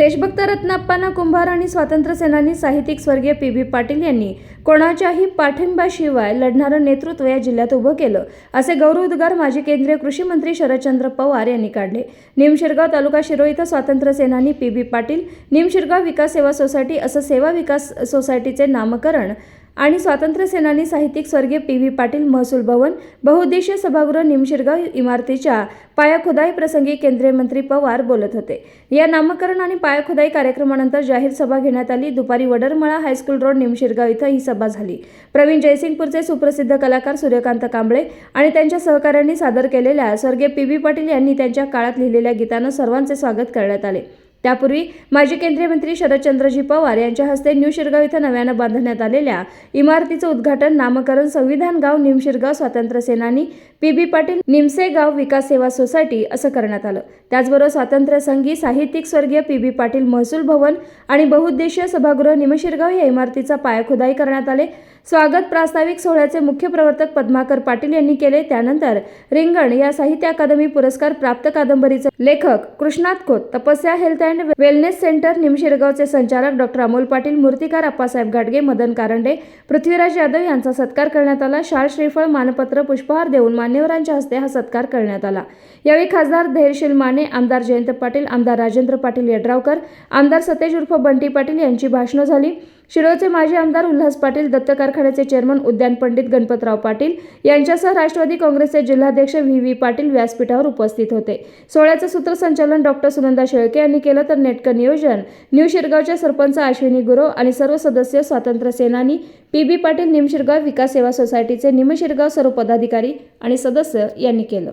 देशभक्त रत्नाप्पांना कुंभार आणि स्वातंत्र्य सेनानी साहित्यिक स्वर्गीय पी व्ही पाटील यांनी कोणाच्याही पाठिंबाशिवाय लढणारं नेतृत्व या जिल्ह्यात उभं केलं असे गौरवोद्गार माजी केंद्रीय कृषी मंत्री शरदचंद्र पवार यांनी काढले. निमशिरगाव तालुका शिरो इथं स्वातंत्र्य सेनानी पी व्ही पाटील निमशिरगाव विकास सेवा सोसायटी असं सेवा विकास सोसायटीचे नामकरण आणि स्वातंत्र्य सेनानी साहित्यिक स्वर्गीय पी व्ही पाटील महसूल भवन बहुउद्देशीय सभागृह निमशिरगाव इमारतीच्या पायाखुदाई प्रसंगी केंद्रीय मंत्री पवार बोलत होते. या नामकरण आणि पायाखुदाई कार्यक्रमानंतर जाहीर सभा घेण्यात आली. दुपारी वडरमळा हायस्कूल रोड निमशिरगाव इथं ही सभा झाली. प्रवीण जयसिंगपूरचे सुप्रसिद्ध कलाकार सूर्यकांत कांबळे आणि त्यांच्या सहकाऱ्यांनी सादर केलेल्या स्वर्गीय पी व्ही पाटील यांनी त्यांच्या काळात लिहिलेल्या गीतानं सर्वांचे स्वागत करण्यात आले. त्यापूर्वी माजी केंद्रीय मंत्री शरदचंद्रजी पवार यांच्या हस्ते न्यू शिरगाव इथं नव्यानं बांधण्यात आलेल्या इमारतीचं उद्घाटन नामकरण संविधान गाव निमशिरगाव स्वातंत्र्य सेनानी पी बी पाटील निमसेगाव विकास सेवा सोसायटी असं करण्यात आलं. त्याचबरोबर स्वातंत्र्य संघी साहित्यिक स्वर्गीय पी बी पाटील महसूल भवन आणि बहुउद्देशीय सभागृह निमशिरगाव या इमारतीचा पायाखुदाई करण्यात आले. स्वागत प्रास्ताविक सोहळ्याचे मुख्य प्रवर्तक पद्माकर पाटील यांनी केले. त्यानंतर रिंगण या साहित्य अकादमी पुरस्कार प्राप्त कादंबरीचे लेखक Krishnat Khot Tapasya health and wellness centre निमशिरगावचे संचालक डॉक्टर अमोल पाटील मूर्तिकार अप्पासाहेब गाडगे मदन कारंडे पृथ्वीराज यादव यांचा सत्कार करण्यात आला. शाळ श्रीफळ मानपत्र पुष्पहार देऊन मान मान्यवरांच्या हस्ते हा सत्कार करण्यात आला. यावेळी खासदार धैर्यशील माने आमदार जयंत पाटील आमदार राजेंद्र पाटील यड्रावकर आमदार सतेज उर्फ बंटी पाटील यांची भाषणं झाली. शिरोळचे माजी आमदार उल्हास पाटील दत्त कारखान्याचे चेअरमन उद्यान पंडित गणपतराव पाटील यांच्यासह राष्ट्रवादी काँग्रेसचे जिल्हाध्यक्ष व्ही. व्ही. पाटील व्यासपीठावर उपस्थित होते. सोहळ्याचं सूत्रसंचालन डॉक्टर सुनंदा शेळके यांनी केलं तर नेटकं नियोजन. न्यू शिरगावचे सरपंच अश्विनी गुरव आणि सर्व सदस्य स्वातंत्र्य सेनानी पी. बी. पाटील निमशिरगाव विकास सेवा सोसायटीचे निमशिरगाव सर्व पदाधिकारी आणि सदस्य यांनी केलं.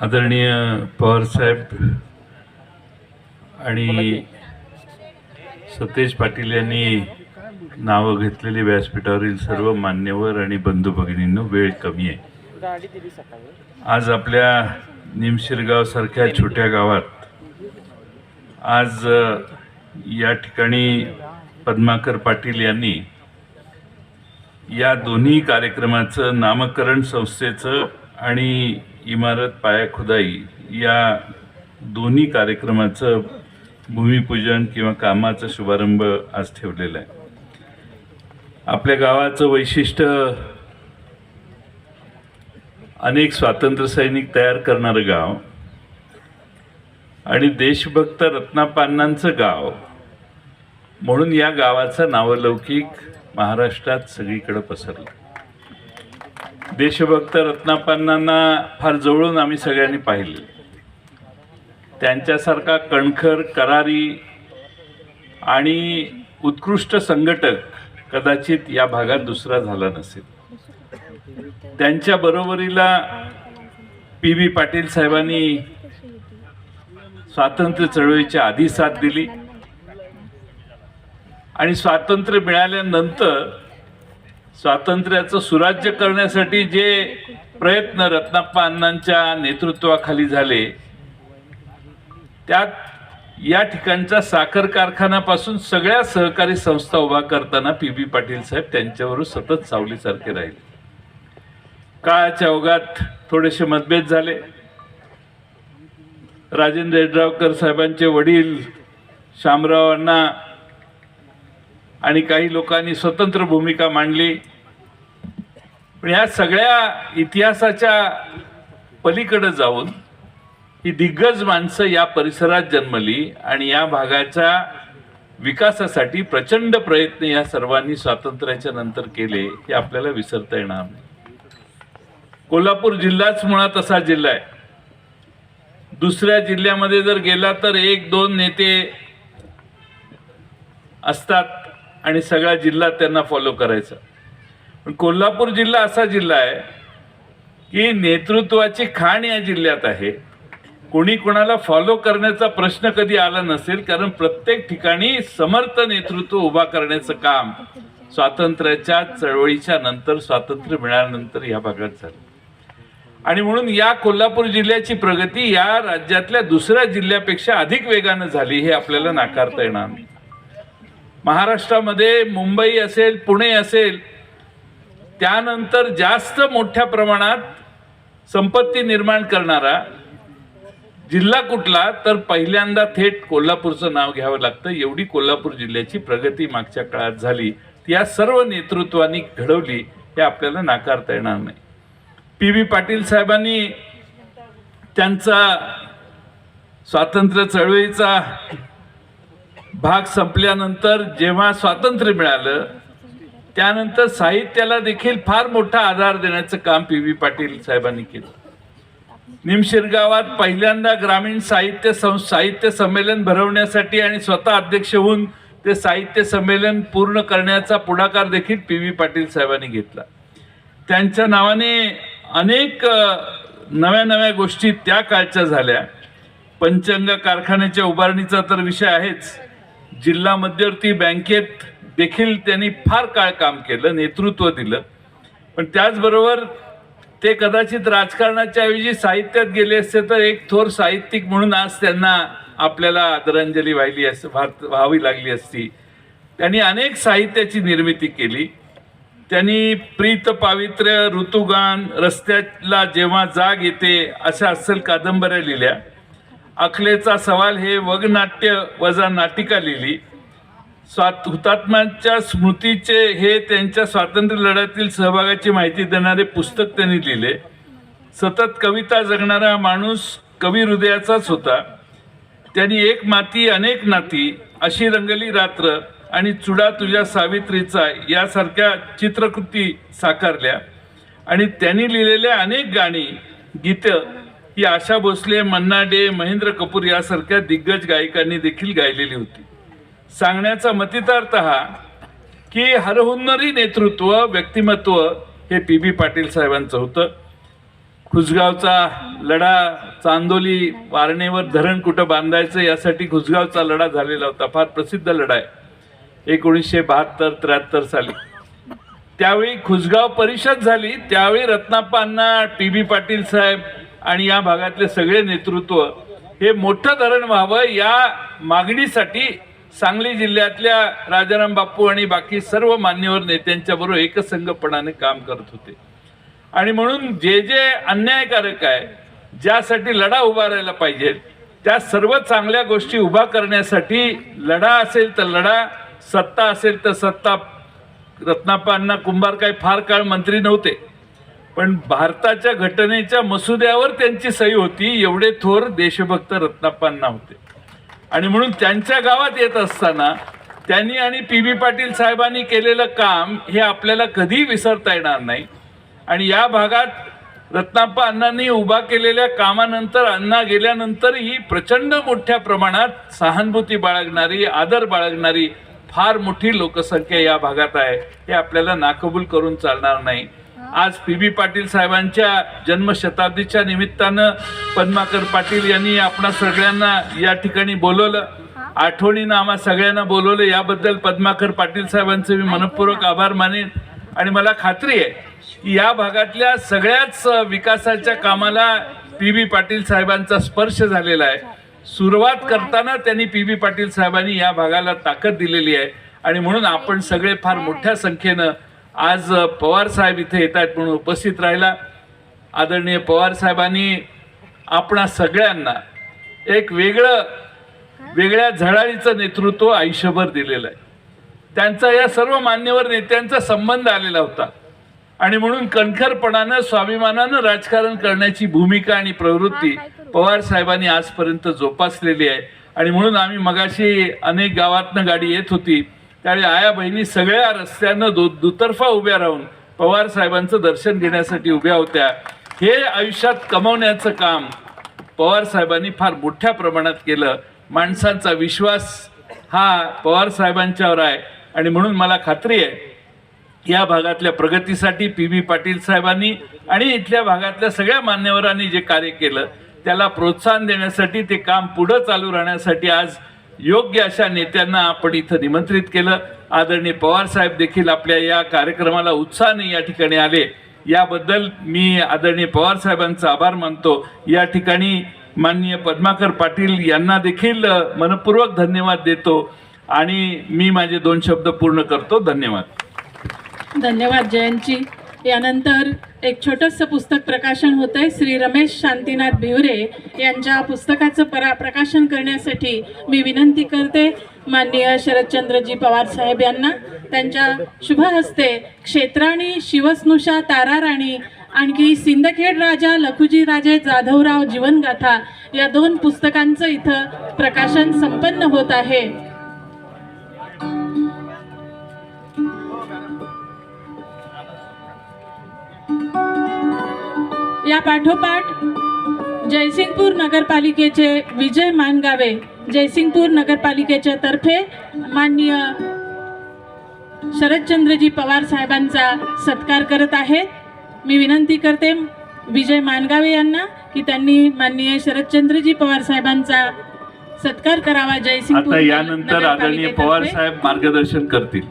आदरणीय पवारसाहेब आणि सतेज पाटील यांनी नावं घेतलेली व्यासपीठावरील सर्व मान्यवर आणि बंधू भगिनींनो वेळ कमी आहे. आज आपल्या निमशिरगावसारख्या छोट्या गावात आज या ठिकाणी पद्माकर पाटील यांनी या दोन्ही कार्यक्रमाचं नामकरण संस्थेचं आणि इमारत पायाखुदाई या दोन्ही कार्यक्रमाचं भूमिपूजन किंवा कामाचा शुभारंभ आज ठेवलेला आहे. आपल्या गावाचं वैशिष्ट्य अनेक स्वातंत्र्य सैनिक तयार करणारं गाव आणि देशभक्त रत्नापान्नांचं गाव म्हणून या गावाचा नावलौकिक महाराष्ट्रात सगळीकडं पसरलं. देशभक्त रत्नापान्नांना फार जवळून आम्ही सगळ्यांनी पाहिले. त्यांच्यासारखा कणखर करारी आणि उत्कृष्ट संघटक कदाचित या भागात दुसरा झाला नसेल. त्यांच्या बरोबरीला पी बी पाटील साहेबांनी स्वातंत्र्य चळवळीच्या आधी साथ दिली. आणि स्वातंत्र्य मिळाल्यानंतर स्वातंत्र्याचं सुराज्य करण्यासाठी जे प्रयत्न रत्नाप्पा अण्णांच्या नेतृत्वाखाली झाले त्यात या ठिकाणचा साखर कारखान्यापासून सगळ्या सहकारी संस्था उभा करताना पी बी पाटील साहेब त्यांच्यावर सतत सावलीसारखे राहिले. काळाच्या ओघात थोडेसे मतभेद झाले. राजेंद्र येड्रावकर साहेबांचे वडील शामराव अण्णा आणि काही लोकांनी स्वतंत्र भूमिका मांडली. पण या सगळ्या इतिहासाच्या पलीकडे जाऊन ही दिग्गज माणसं या परिसरात जन्मली आणि या भागाच्या विकासासाठी प्रचंड प्रयत्न या सर्वांनी स्वातंत्र्याच्या नंतर केले हे आपल्याला विसरता येणार नाही. कोल्हापूर जिल्हाच मुळात असा जिल्हा आहे. दुसऱ्या जिल्ह्यामध्ये जर गेला तर एक दोन नेते असतात आणि सगळा जिल्हा त्यांना फॉलो करायचा. पण कोल्हापूर जिल्हा असा जिल्हा आहे की नेतृत्वाची खाण या जिल्ह्यात आहे. कोणी कोणाला फॉलो करण्याचा प्रश्न कधी आला नसेल कारण प्रत्येक ठिकाणी समर्थ नेतृत्व उभा करण्याचं काम स्वातंत्र्याच्या चळवळीच्या नंतर स्वातंत्र्य मिळाल्यानंतर या भागात झालं. आणि म्हणून या कोल्हापूर जिल्ह्याची प्रगती या राज्यातल्या दुसऱ्या जिल्ह्यापेक्षा अधिक वेगानं झाली हे आपल्याला नाकारता येणार नाही. महाराष्ट्रामध्ये मुंबई असेल पुणे असेल त्यानंतर जास्त मोठ्या प्रमाणात संपत्ती निर्माण करणारा जिल्हा कुठला तर पहिल्यांदा थेट कोल्हापूरचं नाव घ्यावं लागतं. एवढी कोल्हापूर जिल्ह्याची प्रगती मागच्या काळात झाली. ती या सर्व नेतृत्वानी घडवली हे आपल्याला नाकारता येणार नाही. पी. व्ही. पाटील साहेबांनी त्यांचा स्वातंत्र्य चळवळीचा भाग संपल्यानंतर जेव्हा स्वातंत्र्य मिळालं त्यानंतर साहित्याला देखील फार मोठा आधार देण्याचं काम पी. व्ही. पाटील साहेबांनी केलं. निमशिरगावात पहिल्यांदा ग्रामीण साहित्य सं साहित्य संमेलन भरवण्यासाठी आणि स्वतः अध्यक्ष होऊन ते साहित्य संमेलन पूर्ण करण्याचा पुढाकार देखील पी व्ही पाटील साहेबांनी घेतला. त्यांच्या नावाने अनेक नव्या नव्या गोष्टी त्या काळच्या झाल्या. पंचंग कारखान्याच्या उभारणीचा तर विषय आहेच. जिल्हा मध्यवर्ती बँकेत देखील त्यांनी फार काळ काम केलं नेतृत्व दिलं. पण त्याचबरोबर ते कदाचित राजकारणाच्या ऐवजी साहित्यात गेले असते तर एक थोर साहित्यिक म्हणून आज त्यांना आपल्याला आदरांजली व्हायली अस व्हावी लागली असती. त्यांनी अनेक साहित्याची निर्मिती केली. त्यांनी प्रीत पावित्र्य ऋतुगान रस्त्याला जेव्हा जाग येते अशा अस्सल कादंबऱ्या लिहिल्या. अखलेचा सवाल हे वगनाट्य वजा नाटिका लिहिली. स्वात हुतात्म्यांच्या स्मृतीचे हे त्यांच्या स्वातंत्र्य लढ्यातील सहभागाची माहिती देणारे पुस्तक त्यांनी लिहिले. सतत कविता जगणारा माणूस कवी हृदयाचाच होता. त्यांनी एक माती अनेक नाती अशी रंगली रात्र आणि चुडा तुझ्या सावित्रीचा यासारख्या चित्रकृती साकारल्या. आणि त्यांनी लिहिलेल्या अनेक गाणी गीतं ही आशा भोसले मन्ना डे महेंद्र कपूर यासारख्या दिग्गज गायिकांनी देखील गायलेली होती. सांगण्याचा मतितार्थ हा की हरहुन्नरी नेतृत्व व्यक्तिमत्व हे पी बी पाटील साहेबांचं होतं. खुसगावचा लढा चांदोली वारणेवर धरण कुठं बांधायचं यासाठी खुसगावचा लढा झालेला होता. फार प्रसिद्ध लढा आहे. एकोणीसशे बहात्तर त्र्याहत्तर साली. त्यावेळी खुसगाव परिषद झाली. त्यावेळी रत्नाप्पांना पी बी पाटील साहेब आणि या भागातले सगळे नेतृत्व हे मोठं धरण व्हावं या मागणीसाठी सांगली जिल्ह्यातल्या राजाराम बापू आणि बाकी सर्व मान्यवर नेत्यांच्या बरोबर एकसंघपणाने काम करत होते. आणि म्हणून जे जे अन्यायकारक आहे ज्यासाठी लढा उभारायला पाहिजे त्या सर्व चांगल्या गोष्टी उभा करण्यासाठी लढा असेल तर लढा सत्ता असेल तर सत्ता. रत्नाप्पांना कुंभार काही फार काळ मंत्री नव्हते पण भारताच्या घटनेच्या मसुद्यावर त्यांची सही होती एवढे थोर देशभक्त रत्नाप्पांना होते. आणि म्हणून त्यांच्या गावात येत असताना त्यांनी आणि पी बी पाटील साहेबांनी केलेलं काम हे आपल्याला कधी विसरता येणार नाही. आणि या भागात रत्नाप्पा अण्णांनी उभा केलेल्या कामानंतर अण्णा गेल्यानंतर ही प्रचंड मोठ्या प्रमाणात सहानुभूती बाळगणारी आदर बाळगणारी फार मोठी लोकसंख्या या भागात आहे. हे आपल्याला नाकबूल करून चालणार नाही. आज पी बी पाटील साहेबांच्या जन्मशताब्दीच्या निमित्तानं पद्माकर पाटील यांनी आपणा सगळ्यांना या ठिकाणी बोलवलं. आठवणीनं आम्हा सगळ्यांना बोलवलं. याबद्दल पद्माकर पाटील साहेबांचे मी मनपूर्वक आभार मानेन. आणि मला खात्री आहे की या भागातल्या सगळ्याच विकासाच्या कामाला पी बी पाटील साहेबांचा स्पर्श झालेला आहे. सुरुवात करताना त्यांनी पी बी पाटील साहेबांनी या भागाला ताकद दिलेली आहे. आणि म्हणून आपण सगळे फार मोठ्या संख्येनं आज पवार साहेब इथे येत आहेत म्हणून उपस्थित राहिला. आदरणीय पवार साहेबांनी आपणा सगळ्यांना एक वेगळं वेगळ्या झळाळीचं नेतृत्व आयुष्यभर दिलेलं आहे. त्यांचा या सर्व मान्यवर नेत्यांचा संबंध आलेला होता. आणि म्हणून कणखरपणानं स्वाभिमानानं राजकारण करण्याची भूमिका आणि प्रवृत्ती पवार साहेबांनी आजपर्यंत जोपासलेली आहे. आणि म्हणून आम्ही मगाशी अनेक गावातनं गाडी येत होती. त्यावेळी आया बहिणी सगळ्या रस्त्यानं दु दुतर्फा उभ्या राहून पवार साहेबांचं दर्शन घेण्यासाठी उभ्या होत्या. हे आयुष्यात कमवण्याचं काम पवार साहेबांनी फार मोठ्या प्रमाणात केलं. माणसांचा विश्वास हा पवार साहेबांच्यावर आहे. आणि म्हणून मला खात्री आहे या भागातल्या प्रगतीसाठी पी बी पाटील साहेबांनी आणि इथल्या भागातल्या सगळ्या मान्यवरांनी जे कार्य केलं त्याला प्रोत्साहन देण्यासाठी ते काम पुढं चालू राहण्यासाठी आज योग्य अशा नेत्यांना आपण इथं निमंत्रित केलं. आदरणीय पवार साहेब देखील आपल्या या कार्यक्रमाला उत्साहाने या ठिकाणी आले. याबद्दल मी आदरणीय पवार साहेबांचा आभार मानतो. या ठिकाणी माननीय पद्माकर पाटील यांना देखील मनपूर्वक धन्यवाद देतो. आणि मी माझे दोन शब्द पूर्ण करतो. धन्यवाद. धन्यवाद जयंतजी. यानंतर एक छोटंसं पुस्तक प्रकाशन होत आहे श्री रमेश शांतीनाथ भिवरे यांच्या पुस्तकाचं परा प्रकाशन करण्यासाठी मी विनंती करते. माननीय शरदचंद्रजी पवार साहेब यांना. त्यांच्या शुभ हस्ते क्षेत्राणी शिवस्नुषा ताराराणी आणखी सिंदखेड राजा लखुजी राजे जाधवराव जीवनगाथा या दोन पुस्तकांचं इथं प्रकाशन संपन्न होत आहे. या पाठोपाठ जयसिंगपूर नगरपालिकेचे विजय मानगावे जयसिंगपूर नगरपालिकेच्या तर्फे माननीय शरदचंद्रजी पवार साहेबांचा सत्कार करत आहेत मी विनंती करते विजय मानगावे यांना की त्यांनी माननीय शरदचंद्रजी पवार साहेबांचा सत्कार करावा जयसिंगपूर यानंतर आदरणीय पवार. साहेब मार्गदर्शन करतील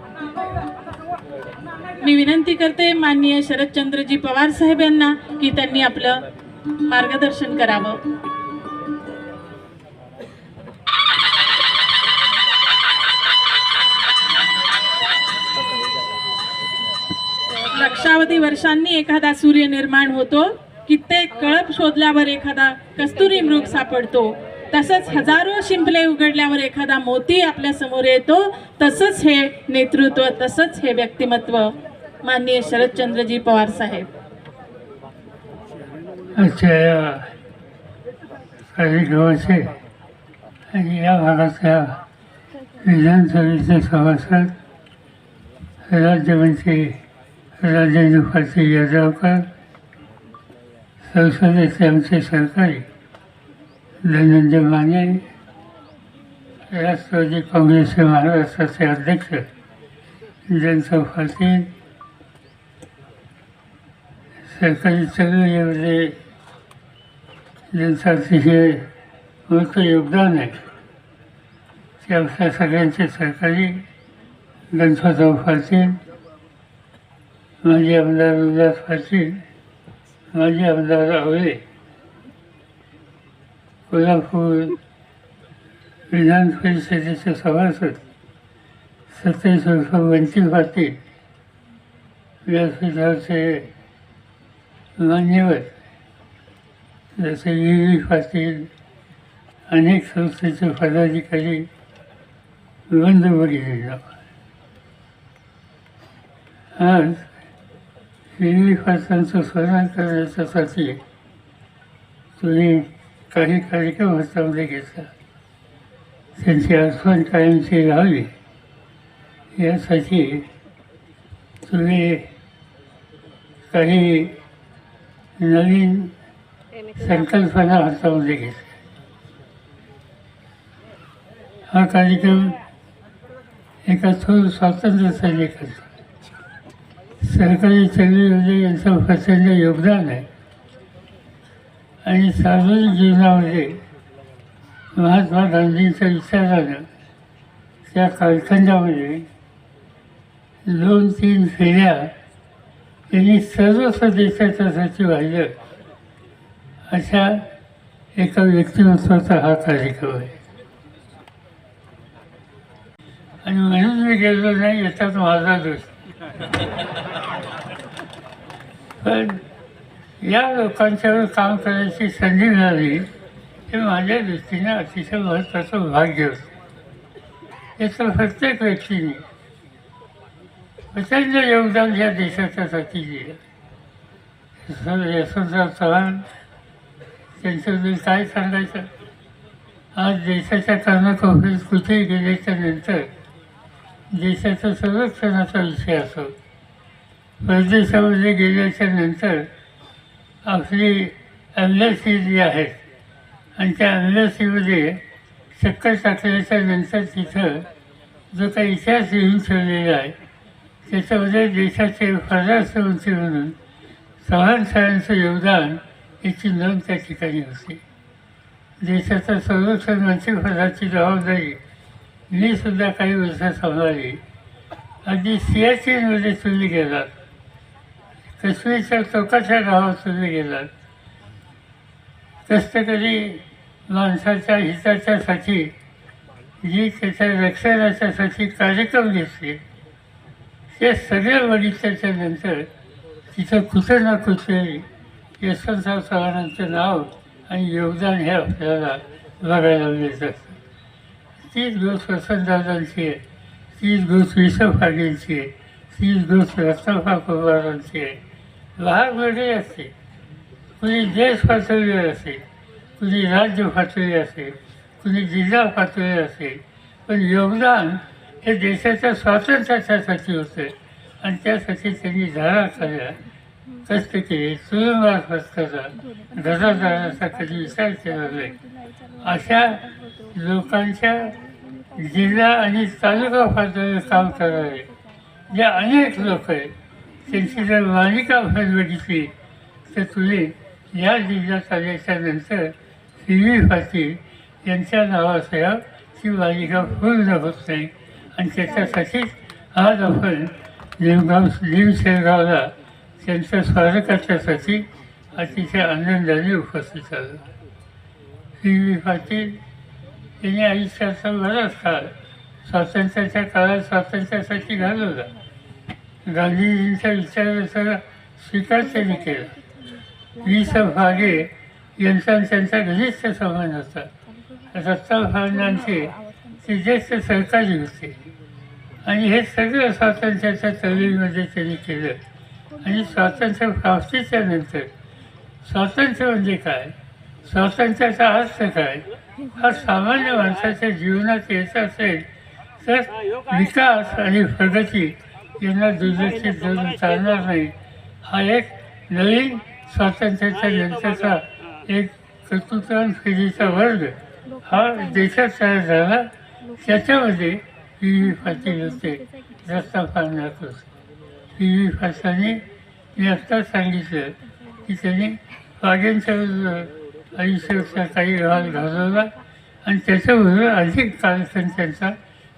मी विनंती करते माननीय शरदचंद्रजी पवार साहेब यांना की त्यांनी आपलं मार्गदर्शन करावं. लक्षावधी वर्षांनी एखादा सूर्य निर्माण होतो कित्येक कळप शोधल्यावर एखादा कस्तुरी मृग सापडतो. तसंच हजारो शिंपले उघडल्यावर एखादा मोती आपल्यासमोर येतो तसंच हे नेतृत्व तसंच हे व्यक्तिमत्व. माननीय शरदचंद्रजी पवार साहेब. आजच्या या. कार्यक्रमाचे आणि या भागातल्या विधानसभेचे सभासद राज्यमंत्री राजेंद्र पाटील यादवकर संसदेचे आमचे सरकारी धनंजय माने राष्ट्रवादी काँग्रेसचे महाराष्ट्राचे अध्यक्ष जयंत पाटील सरकारी चळवळीमध्ये ज्यांचं हे मोठं योगदान आहे. ते आपल्या सगळ्यांचे सरकारी गणपतराव पाटील माजी आमदार रुदास पाटील माजी आमदार आवळे. कोल्हापूर विधान परिषदेचे सभासद. सत्तावीस वर्ष वंचित पाटील व्यासपीठाचे मान्यवर जसे व्ही व्ही पाटील अनेक संस्थेचे पदाधिकारी बंद बघितले आज व्ही स्मरण करण्याच्यासाठी तुम्ही काही कार्यक्रम हातामध्ये घेतला. त्यांची आठवण कायमची राहावी. यासाठी तुम्ही काही नवीन संकल्पना हातामध्ये घेतल्या हा कार्यक्रम एका थोर स्वातंत्र्य सैनिकाचा. सरकारी चळवळीमध्ये यांचं प्रचंड योगदान आहे. आणि सार्वजनिक जीवनामध्ये महात्मा गांधींच्या विचारानं त्या कालखंडामध्ये दोन तीन फेऱ्या यांनी सर्वस्व देशाच्या सचिव राहिलं अशा एका व्यक्तिमत्वाचा हा कार्यक्रम आहे. आणि म्हणून मी गेलो नाही याच्यात माझा दोष. पण या लोकांच्यावर काम करायची संधी मिळाली हे माझ्या दृष्टीने अतिशय महत्त्वाचं भाग्य होतं. याचं प्रत्येक व्यक्तीने प्रचंड योगदान या देशाच्यासाठी दिलं यशवंतराव चव्हाण त्यांच्याबद्दल काय सांगायचं? आज देशाच्या कानाकोपऱ्यात कुठेही गेल्याच्यानंतर देशाच्या संरक्षणाचा विषय असो परदेशामध्ये गेल्याच्यानंतर आपली अम्बॅसी जी आहेत आणि त्या अम्बॅसीमध्ये चक्कर टाकल्याच्या नंतर तिथं जो काही इतिहास लिहून ठेवलेला आहे त्याच्यामध्ये देशाचे परराष्ट्रमंत्री म्हणून चव्हाण साहेबांचं योगदान याची नोंद त्या ठिकाणी होती देशाचं संरक्षण मंत्रिपदाची जबाबदारी मी सुद्धा काही वर्ष सांभाळली. अगदी सियाचीनमध्ये तुम्ही गेलात. काश्मीरच्या चौकाच्या गावात तुम्ही गेलात. कष्टकरी माणसाच्या हिताच्यासाठी जी त्याच्या रक्षणाच्यासाठी कार्यक्रम घेतले. ते सगळ्या बघितल्याच्या नंतर तिथं कुठं ना कुठे यशवंतराव चव्हाणांचं नाव आणि योगदान हे आपल्याला बघायला मिळत असतं. तीच गोष्ट वसंतदादांची आहे. तीच गोष्ट विश्व पाटीलची आहे. तीच गोष्ट रत्नाफा कुमारांची आहे. भाग वेगळी असते. कुणी देश पातळीवर असेल कुणी राज्य पातळी असेल कुणी जिल्हा पातळी असेल पण योगदान हे देशाच्या स्वातंत्र्यासाठी होतं. आणि त्यासाठी त्यांनी धारा खाल्या कष्ट केले. तुरुंगात बसताना घरादाराचा कधी विचार केला नाही. अशा लोकांच्या जिल्हा आणि तालुका पातळीवर काम करावे जे अनेक लोक आहेत त्यांची जर मालिका आपण बघितली तर तुम्ही या जिल्ह्यात आल्याच्यानंतर सी व्ही पाटील यांच्या नावासह ती मालिका पूर्ण होत नाही. आणि त्याच्यासाठीच आज आपण लिमगाव लिम शेगावला त्यांच्या स्वागत करण्यासाठी अतिशय आनंदाने उपस्थित आलो पी व्ही पाटील यांनी आयुष्याचा बराच काळ स्वातंत्र्याच्या काळात स्वातंत्र्यासाठी घालवला. गांधीजींच्या विचाराचा स्वीकार त्यांनी केला? वि स भागे यांचा त्यांचा घनिष्ठ संबंध होता. रत्ता भावनांचे ते ज्येष्ठ सहकारी होते. आणि हे सगळं स्वातंत्र्याच्या चळवळीमध्ये त्यांनी केलं. आणि स्वातंत्र्य प्राप्तीच्या नंतर स्वातंत्र्य म्हणजे काय? स्वातंत्र्याचा अर्थ काय? हा सामान्य माणसाच्या जीवनात येत असेल तर विकास आणि प्रगती यांना दुर्लक्षित धरून चालणार नाही. हा एक नवीन स्वातंत्र्याच्या नंतरचा एक कर्तृत्वान फेरीचा वर्ग हा देशात तयार झाला. त्याच्यामध्ये पी व्ही पाटील होते रस्ता पाळणार होते पी व्ही पाटलांनी मी आत्ताच सांगितलं की त्यांनी वाघेंच्या आयुष्याचा काही भाग घालवला आणि त्याच्याबरोबर अधिक कालखंड त्यांचा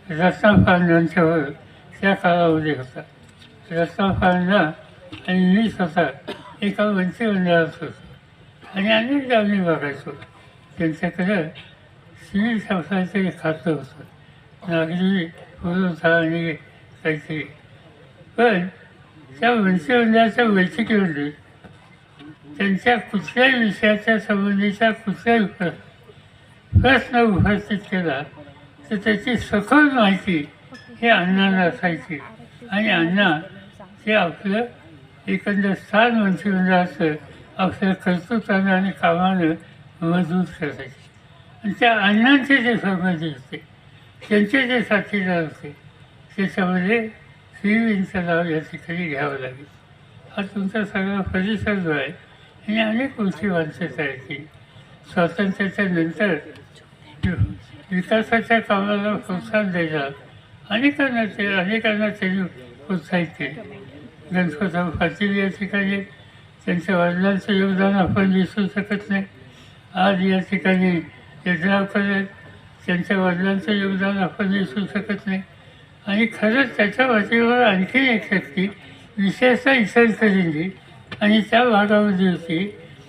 रस्ता फारण्यांच्यावर त्या काळामध्ये होता. रस्ता पालना आणि मी स्वतः एका मंत्रिमंडळात होतो. आणि अनेक गावणी बघायचो. त्यांच्याकडं सिव्हिल संस्थांचं खातं होतं. नागरी पुरवठा आणि काहीतरी पण त्या मंत्रिमंडळाच्या बैठकीमध्ये त्यांच्या कुठल्याही विषयाच्या संबंधीचा कुठलाही प्र- प्रश्न उपस्थित केला तर त्याची सखोल माहिती हे अण्णांना असायची. आणि अण्णा हे आपलं एकंदर स्थान मंत्रिमंडळाचं आपल्या कर्तृत्वानं आणि कामानं मजबूत करायचे आणि त्या अण्णांचे जे संबंधी होते त्यांचे जे साथीदार होते त्याच्यामध्ये श्रीवींचं नाव या ठिकाणी घ्यावं लागेल. हा तुमचा सगळा परिसर जो आहे आणि अनेक गोष्टी माणसं तयार केली स्वातंत्र्याच्या नंतर विकासाच्या कामाला प्रोत्साहन द्यायला अनेकांना ते अनेकांना त्यांनी प्रोत्साहित केले. गणपतराव पाटील या ठिकाणी त्यांच्या वडिलांचं योगदान आपण विसरू शकत नाही. आज या ठिकाणी यड्रावकर आहेत त्यांच्या वडिलांचं योगदान आपण विसरू शकत नाही. आणि खरंच त्याच्या वाटेवर आणखी एक शक्ती विशेषतः इचलकरंजी आणि त्या भागामध्ये होती.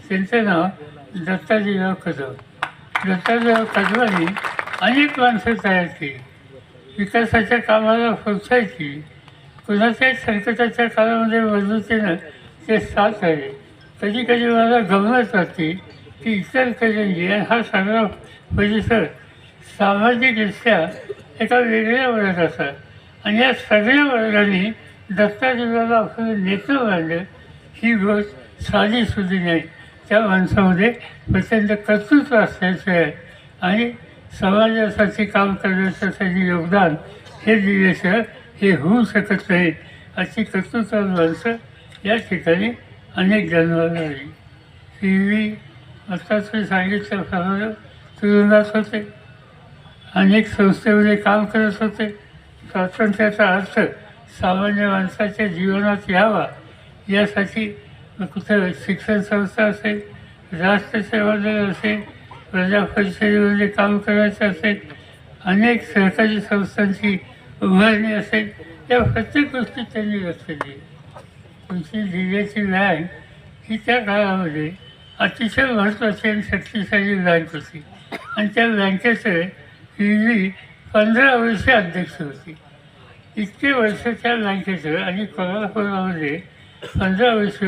त्यांचं नाव दत्ताजीराव कदम. दत्ताजीराव कदमांनी अनेक माणसं तयार केली. विकासाच्या कामाला प्रोत्साहित केली. कुणाच्याही संकटाच्या काळामध्ये मजबूतीनं ते साथ आहे कधी कधी मला गमत वाटते की इचलकरंजी आणि हा सगळा परिसर सामाजिकदृष्ट्या एका वेगळ्या वर्गाचा आणि या सगळ्या वर्गाने दत्ताजीला आपलं नेतृत्व मानलं ही गोष्ट साधी सुधी नाही. त्या माणसामध्ये प्रचंड कर्तृत्व असल्याचं आहे. आणि समाजासाठी काम करण्यासाठी योगदान हे दिल्याशिवाय हे होऊ शकत नाही अशी कर्तृत्व माणसं या ठिकाणी अनेक जन्माला आली. T V. आत्ताच मी सांगितल्याप्रमाणे तुरुंगात होते. अनेक संस्थेमध्ये काम करत होते. स्वातंत्र्याचा अर्थ सामान्य माणसाच्या जीवनात यावा. यासाठी कुठं शिक्षण संस्था असेल राष्ट्रसेवा दल असेल प्रजा परिषदेमध्ये काम करायचं असेल अनेक सहकारी संस्थांची उभारणी असेल या प्रत्येक गोष्टीत त्यांनी लक्ष दिले. तुमची जिल्ह्याची बँक ही त्या काळामध्ये अतिशय महत्त्वाची आणि शक्तिशाली बँक होती. आणि त्या बँकेचे ही पंधरा वर्षे अध्यक्ष होती. इतके वर्ष त्या बँकेचं आणि कोल्हापूरमध्ये पंधरा वर्ष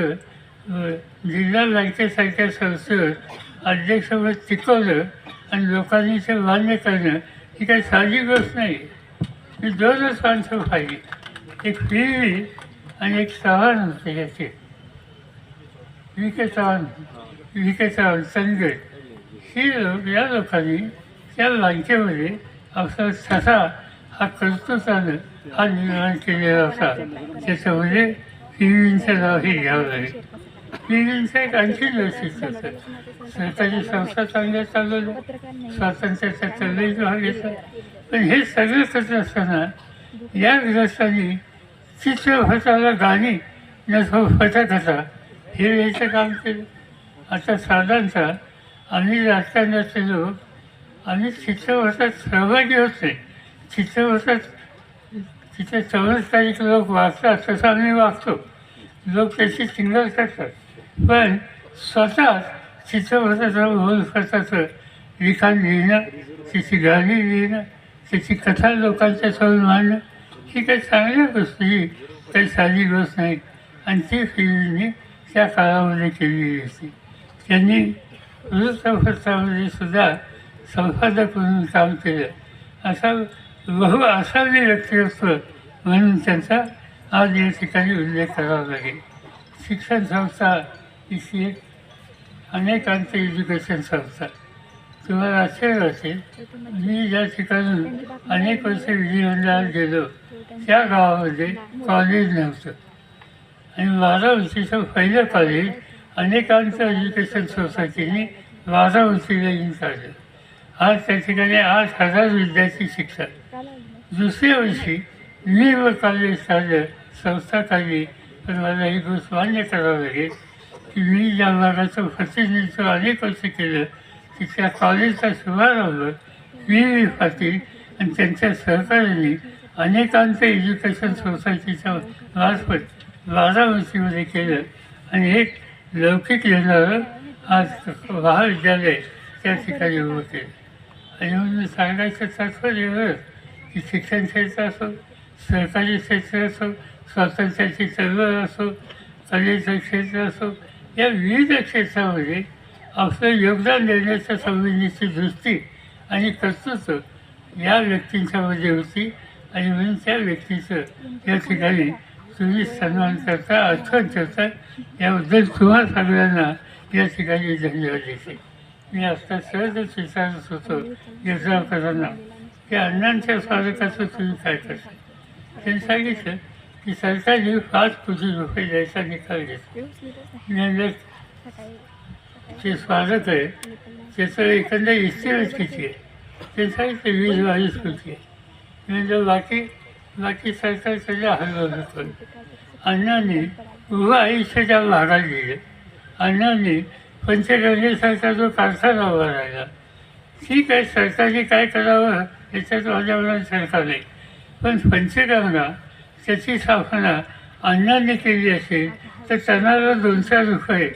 जिल्हा बँकेसारख्या संस्थेवर अध्यक्ष टिकवलं आणि लोकांनी ते मान्य करणं ही काही साधी गोष्ट नाही. मी दोनच माणसं पाहिली. एक पी आणि एक चव्हाण होते याचे. V K Chavan V K Chavan Sanjay ही लोक या लोकांनी त्या लांचेमध्ये असा ससा हा कर्तृत्वानं हा निर्माण केलेला होता त्याच्यामध्ये पीवींचं नाव हे घ्यावं लागेल पीवींचं एक आणखी वैशिष्ट्य होतं सरकारी संस्था चांगल्या चालवल्या. स्वातंत्र्याचा चाललाही भाग घेतला. पण हे सगळं करत असताना या ग्रस्तांनी चित्रपटाला गाणी न फटकथा हे यायचं काम केलं. आता साधारणतः आम्ही राजकारणाचे लोक आम्ही चित्रपटात सहभागी होते. नाही चित्रपटात तिथे चौवीस तारीख लोक वाचतात तसं आम्ही वागतो लोक त्याची सिंगल करतात. पण स्वतः रोल बोलपटाचं लिखाण लिहिणं त्याची गाणी लिहिणं त्याची कथा लोकांच्या समोर मांडणं ही काही चांगल्या गोष्टी काही साधी गोष्ट नाही. आणि ती फिल्मनी त्या काळामध्ये केलेली होती. त्यांनी वृत्तपत्रामध्ये सुद्धा संपादक म्हणून काम केलं असा बहु असावी व्यक्तिमत्व म्हणून त्यांचा आज या ठिकाणी उल्लेख करावा लागेल. शिक्षण संस्था ही एक अनेकांचं एज्युकेशन संस्था. तुम्हाला आश्चर्य वाटेल मी ज्या ठिकाणी अनेक वर्ष विधिमंडळात गेलो. त्या गावामध्ये कॉलेज नव्हतं. आणि बारामतीचं पहिलं कॉलेज अनेकांचं एज्युकेशन सोसायटीने बारामतीला येऊन काढलं आज त्या ठिकाणी आठ हजार विद्यार्थी शिक्षक. दुसऱ्या वर्षी मी व कॉलेज काढलं संस्था काढली पण मला ही गोष्ट मान्य करावं लागेल की मी ज्या भागाचं प्रतिनिधित्व अनेक वर्ष केलं की त्या कॉलेजचा शुभारंभ वी वी पाटील आणि त्यांच्या सहकार्याने अनेकांचं एज्युकेशन सोसायटीच्या मार्फत बारामतीमध्ये केलं. आणि एक लौकिक येणारं आज महाविद्यालय त्या ठिकाणी उभं केलं आणि म्हणून सांगायचं तात्पर्य एवढंच की शिक्षण क्षेत्र असो सरकारी क्षेत्र असो स्वातंत्र्याची चळवळ असो कलेचं क्षेत्र असो या विविध क्षेत्रामध्ये आपलं योगदान देण्याच्या संवेदनेची दृष्टी आणि कर्तृत्व या व्यक्तींच्यामध्ये होती आणि म्हणून त्या व्यक्तीचं या ठिकाणी तुम्ही सन्मान करता आठवण करता याबद्दल तुम्हा सगळ्यांना या ठिकाणी धन्यवाद देते. मी आत्ता सहज विचारत होतो यजमानकरांना की अण्णांच्या स्वागताचं तुम्ही काय करता? त्यांनी सांगितलं की सरकारने पाच कोटी रुपये द्यायचा निकाल घेतला. म्हणजे जे स्वागत आहे त्याचं एकंदर इस्टिमेट किती आहे? ते सांगितलं वीस बावीस कोटी आहे. म्हणजे बाकी बाकी सरकार सगळं हलवलं होतं अण्णांनी उभं आयुष्याच्या भागात दिले अण्णांनी पंचगंगेसारखा जो कारखाना उभा राहिला. ठीक आहे सरकारने काय करावं याच्यात माझ्या मनात सरकार नाही पण पंचगंगा त्याची स्थापना अण्णांनी केली असेल तर त्यांना दोन चार रुपये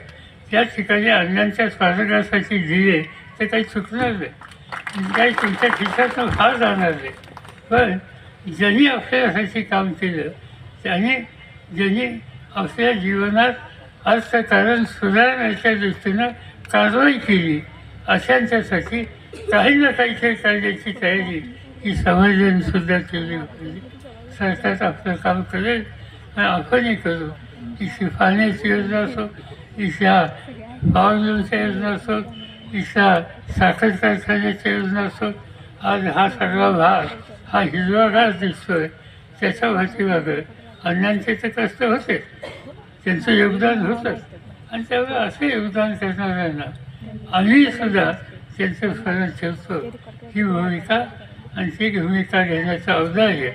त्या ठिकाणी अण्णांच्या स्वागतासाठी दिले तर काही चुकणार नाही. काही तुमच्या खिशातून फार जाणार नाही. पण ज्यांनी आपल्यासाठी काम केलं त्यांनी ज्यांनी आपल्या जीवनात अर्थकारण सुधारण्याच्या दृष्टीनं कारवाई केली. अशांच्यासाठी काही ना काहीतरी करण्याची तयारी ही समाजाने सुद्धा केली होती. सरकार आपलं काम करेल आणि आपणही करू. ही पाण्याची योजना असो इथल्या पावसाच्या योजना असो इथल्या साखर कारखान्याच्या योजना असो आज हा सगळा भाग हा हिरवागार दिसतोय त्याच्या पाठीमागं अण्णांचे तर कष्ट होते. त्यांचं योगदान होतं. आणि त्यामुळे असं योगदान करणाऱ्यांना आम्ही सुद्धा त्यांचं स्मरण ठेवतो. ही भूमिका आणि ती भूमिका घेण्याचं औदार्य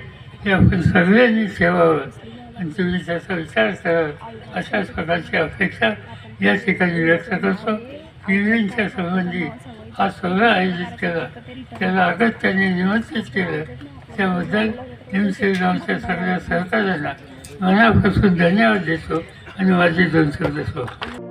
हे आपण सगळ्यांनी ठेवावं. आणि तुम्ही त्याचा विचार करावा अशा प्रकारची अपेक्षा या ठिकाणी व्यक्त करतो. पिढींच्या संबंधी हा सोहळा आयोजित केला. त्याला अगत्याने निमंत्रित केलं. त्याबद्दल निमसेगावच्या सगळ्या सहकार्यांना मनापासून धन्यवाद देतो. आणि माझे दोन शब्द सोडतो